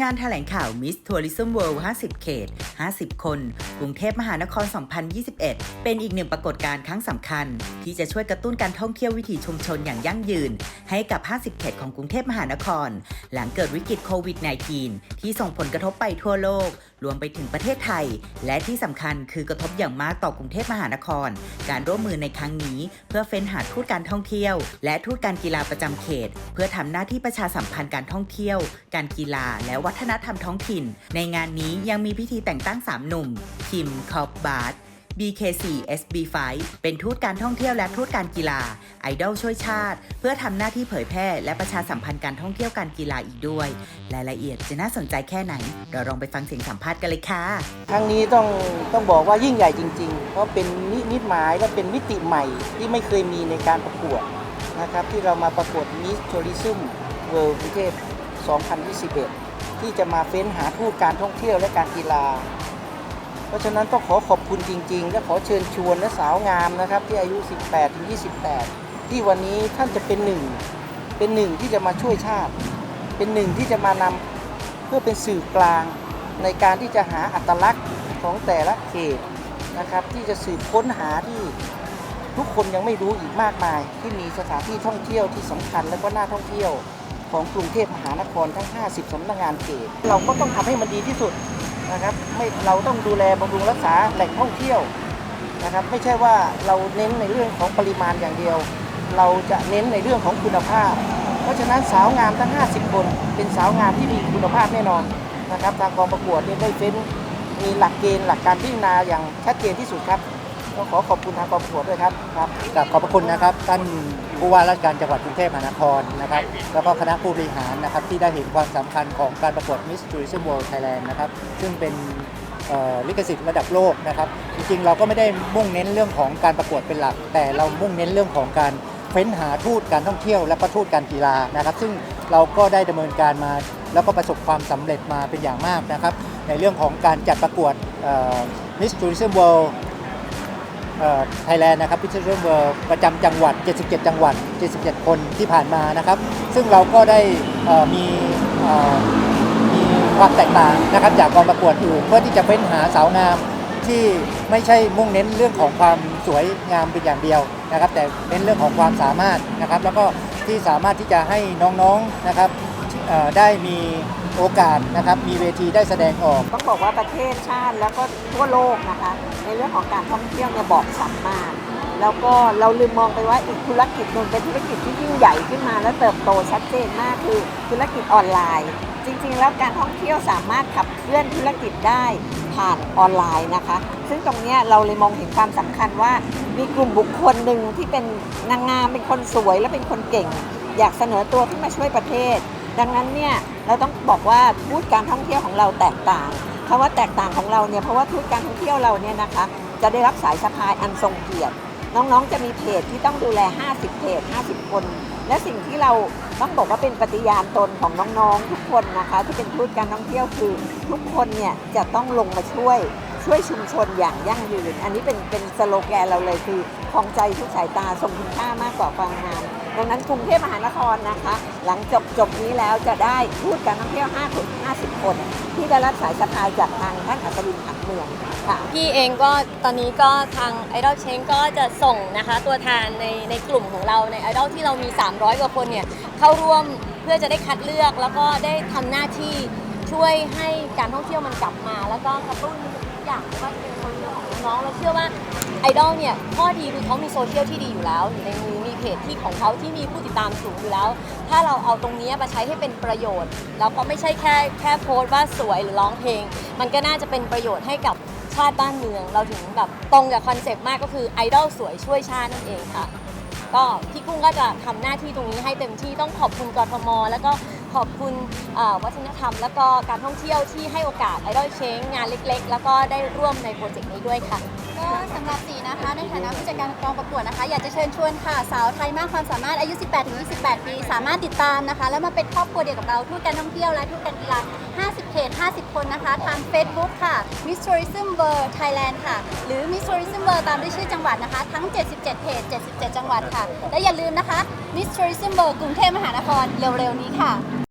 งานแถลงข่าวมิสทัวริซึมเวิลด์50 เขต 50 คน กรุงเทพมหานคร 2021 เป็นอีกหนึ่งปรากฏการณ์ครั้งสำคัญ ที่จะช่วยกระตุ้นการท่องเที่ยววิถีชุมชนอย่างยั่งยืน ให้กับ 50 เขตของกรุงเทพมหานคร หลังเกิดวิกฤตโควิด -19 ที่ส่งผลกระทบไปทั่วโลก รวมไปถึงประเทศไทย และที่สำคัญคือกระทบอย่างมากต่อกรุงเทพมหานคร การร่วมมือในครั้งนี้ เพื่อเฟ้นหาทูตการท่องเที่ยว และทูตการกีฬาประจำเขต เพื่อทำหน้าที่ประชาสัมพันธ์การท่องเที่ยว การกีฬาและวัฒนธรรมท้องถิ่น ในงานนี้ยังมีพิธีแต่งตั้ง3หนุ่มคิมคอบบาร์ BK4 SB5 เป็นทูตการท่องเที่ยวและทูตการกีฬาไอดอลช่วยชาติ เพื่อทำหน้าที่เผยแพร่และประชาสัมพันธ์การท่องเที่ยวการกีฬาอีกด้วย รายละเอียดจะน่าสนใจแค่ไหน เราลองไปฟังเสียงสัมภาษณ์กันเลยค่ะครั้งนี้ต้องต้องบอกว่ายิ่งใหญ่จริงๆ เพราะเป็นนิมิตหมายและเป็นมิติใหม่ที่ไม่เคยมีในการประกวดนะครับที่เรามาประกวด Miss Tourism World กรุงเทพ2021 ที่จะมาเฟ้นหาทูตการท่องเที่ยวและการกีฬา ราะฉะนั้นต้องขอขอบคุณจริง ๆ และขอเชิญชวนและสาวงามนะครับ ที่อายุ 18 ถึง 28 ที่วันนี้ท่านจะเป็นหนึ่ง เป็นหนึ่งที่จะมาช่วยชาติ เป็นหนึ่งที่จะมานำเพื่อเป็นสื่อกลางในการที่จะหาอัตลักษณ์ของแต่ละเขตนะครับ ที่จะสืบค้นหาที่ทุกคนยังไม่รู้อีกมากมาย ที่มีสถานที่ท่องเที่ยวที่สำคัญและก็น่าท่องเที่ยวของกรุงเทพมหานครทั้ง 50สำนักงานเขต เราก็ต้องทำให้มันดีที่สุด นะครับไม่เราต้องดูแลบำรุงรักษาแหล่งท่องเที่ยวนะครับไม่ใช่ว่าเราเน้นในเรื่องของปริมาณอย่างเดียว เราจะเน้นในเรื่องของคุณภาพ เพราะฉะนั้นสาวงามทั้ง 50 คน เป็นสาวงามที่มีคุณภาพแน่นอนนะครับทางกองประกวดนี่ได้เฟ้นมีหลักเกณฑ์หลักการพิจารณาอย่างชัดเจนที่สุดครับ ต้องขอขอบคุณทางกองประกวดด้วยครับครับกับขอบพระคุณนะครับท่านผู้ว่าราชการจังหวัดกรุงเทพมหานครนะครับ แล้วก็คณะผู้บริหารนะครับที่ได้เห็นความสำคัญของการประกวด Miss Tourism World Thailand นะครับซึ่งเป็นลิขสิทธิ์ระดับโลกนะครับ จริงๆ เราก็ไม่ได้มุ่งเน้นเรื่องของการประกวดเป็นหลัก แต่เรามุ่งเน้นเรื่องของการเฟ้นหาทูตการท่องเที่ยว และก็ทูตการกีฬานะครับ ซึ่งเราก็ได้ดำเนินการมา แล้วก็ประสบความสำเร็จมาเป็นอย่างมากนะครับ ในเรื่องของการจัดประกวดเอ่อ Miss Tourism World ไทยแลนด์นะครับพิเศษเวิร์ ประจำจังหวัด 77 จังหวัด 77 คนที่ผ่านมานะครับ ซึ่งเราก็ได้มีมีความแตกต่างนะครับจากกองประกวดอื่นเพื่อที่จะเฟ้นหาสาวงามที่ไม่ใช่มุ่งเน้นเรื่องของความสวยงามเป็นอย่างเดียวนะครับ แต่เน้นเรื่องของความสามารถนะครับ แล้วก็ที่สามารถที่จะให้น้องๆนะครับได้มี โอกาสนะครับมีเวทีได้แสดงออก ต้องบอกว่าประเทศชาติแล้วก็ทั่วโลกนะคะ ในเรื่องของการท่องเที่ยวเนี่ยบอกฉับมาก แล้วก็เราลืมมองไปว่าอีกธุรกิจหนึ่งเป็นธุรกิจที่ยิ่งใหญ่ขึ้นมาและเติบโตชัดเจนมากคือธุรกิจออนไลน์ จริง ๆ แล้วการท่องเที่ยวสามารถขับเคลื่อนธุรกิจได้ผ่านออนไลน์นะคะ ซึ่งตรงนี้เราเลยมองเห็นความสำคัญว่ามีกลุ่มบุคคลหนึ่งที่เป็นนางงามเป็นคนสวยและเป็นคนเก่ง อยากเสนอตัวขึ้นมาช่วยประเทศ ดังนั้นเนี่ยเราต้องบอกว่าทูตการท่องเที่ยวของเราแตกต่างคำว่าแตกต่างของเราเนี่ยเพราะว่าทูตการท่องเที่ยวเราเนี่ยนะคะจะได้รับสายสะพายอันทรงเกียรติน้องๆ จะมีเพจที่ต้องดูแล 50 เพจ 50 คน และสิ่งที่เราต้องบอกว่าเป็นปฏิญาณตนของน้องๆ ทุกคนนะคะที่เป็นทูตการท่องเที่ยวคือ ทุกคนเนี่ยจะต้องลงมาช่วยช่วยชุมชนอย่างยั่งยืน อันนี้เป็นเป็นสโลแกนเราเลยคือของใจทุกสายตาทรงคุณค่ามากกว่าความงาม ดังนั้นกรุงเทพมหานครนะคะ หลังจบจบนี้แล้วจะได้ทูตการท่องเที่ยว5ถึง50 คน ที่ได้รับสายสะพายจากทางท่านอัศวินขับเมืองค่ะ พี่เองก็ตอนนี้ก็ทาง Idol Change ก็จะส่งนะคะตัวแทนในในกลุ่มของเราใน Idol ที่เรามี 300 กว่าคนเนี่ยเข้าร่วมเพื่อจะได้คัดเลือกแล้วก็ได้ทำหน้าที่ช่วยให้การท่องเที่ยวมันกลับมา แล้วก็กระตุ้นทุกอย่างไม่ว่าเป็นโซเชียลของน้องเราเชื่อว่าไอดอลเนี่ยข้อดีคือเขามีโซเชียลที่ดีอยู่แล้วอยู่ในมือ เพจที่ของเขาที่มีผู้ติดตามสูงอยู่แล้ว ถ้าเราเอาตรงนี้มาใช้ให้เป็นประโยชน์ แล้วก็ไม่ใช่แค่แค่โพสต์ว่าสวยหรือร้องเพลง มันก็น่าจะเป็นประโยชน์ให้กับชาติบ้านเมือง เราถึงแบบตรงกับคอนเซปต์มากก็คือไอดอลสวยช่วยชาตินั่นเองค่ะก็พี่กุ้งก็จะทำหน้าที่ตรงนี้ให้เต็มที่ต้องขอบคุณกรทม แล้วก็ขอบคุณวัฒนธรรม แล้วก็การท่องเที่ยวที่ให้โอกาสไอดอลเชงงานเล็ก ๆ แล้วก็ได้ร่วมในโปรเจกต์นี้ด้วยค่ะ ก็สำหรับสีนะคะในฐานะผู้จัดการกองประกวดนะคะ อยากจะเชิญชวนค่ะสาวไทยมากความสามารถอายุ 18-28 ปี สามารถติดตามนะคะ แล้วมาเป็นครอบครัวเดียวกับเราทูตการท่องเที่ยวและทูตการกีฬา 50 เขต 50 คนนะคะ ทาง Facebook ค่ะ Miss Tourism World Thailand ค่ะ หรือ Miss Tourism World ตามด้วยชื่อจังหวัดนะคะ ทั้ง 77 เขต 77 จังหวัดค่ะ และอย่าลืมนะคะ Miss Tourism World กรุงเทพมหานครเร็วๆนี้ค่ะ